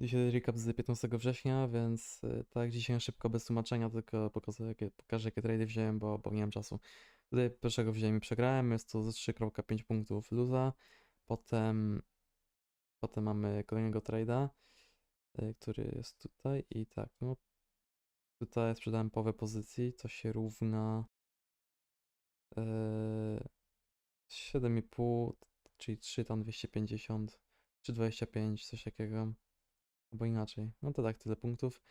Dzisiaj recap z 15 września, więc y, tak dzisiaj szybko, bez tłumaczenia, tylko pokażę jakie, pokażę, jakie trady wziąłem, bo, bo nie mam czasu. Tutaj pierwszego wziąłem i przegrałem, jest to ze 3.5 punktów luza. Potem, potem mamy kolejnego trade'a, y, który jest tutaj i tak, no tutaj sprzedałem połowę pozycji, co się równa yy, 7,5, czyli 3 tam 250 czy 25, coś takiego. Albo inaczej. No to tak, tyle punktów.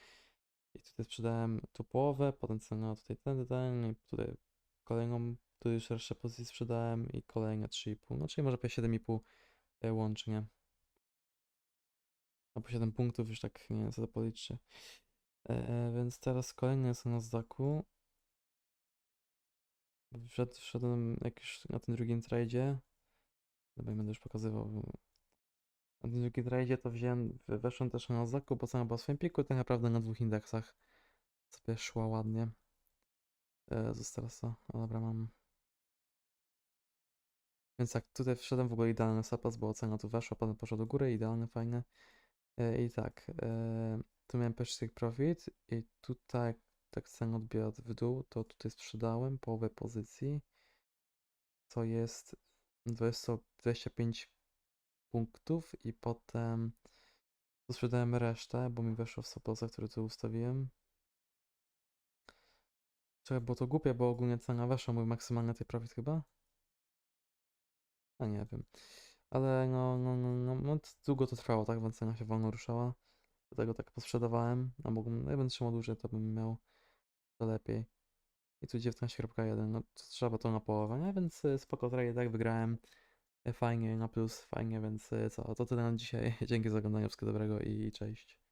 I tutaj sprzedałem tu połowę, potem cena tutaj ten, ten, i tutaj kolejną, tu już resztę pozycji sprzedałem i kolejne 3,5. No czyli może po 7,5 e, łącznie. Albo 7 punktów, już tak nie wiem co to policzy. E, więc teraz kolejny jest na Zdaku. Wszedł, wszedłem jak już na tym drugim tradzie. Dobra, będę już pokazywał. Na tym to wziąłem, we- weszłem też na zakup, bo cena była w swoim piku, tak naprawdę na dwóch indeksach sobie szła ładnie. E, Została co? O, dobra, mam. Więc tak, tutaj wszedłem w ogóle idealny sapas, bo cena tu weszła, potem poszła do góry, idealny, fajny. E, I tak, e, tu miałem pierwszy profit i tutaj tak cena odbiera w dół, to tutaj sprzedałem połowę pozycji, co jest 20, 25 punktów i potem sprzedałem resztę, bo mi weszło w saposa, który tu ustawiłem. Czekaj, było to głupie, bo ogólnie cena weszła, mój maksymalny tej profit chyba? A nie wiem. Ale no, no, no, no, no długo to trwało, tak? Więc cena się wolno ruszała. Dlatego tak posprzedawałem. A mógłbym, no, jakbym trzymał dłużej, to bym miał to lepiej. I tu 19.1, no to trzeba to na połowę, nie? Więc y, spoko tak wygrałem. Fajnie, na plus, fajnie, więc y, co, to tyle na dzisiaj. Dzięki za oglądanie, wszystkiego dobrego i cześć.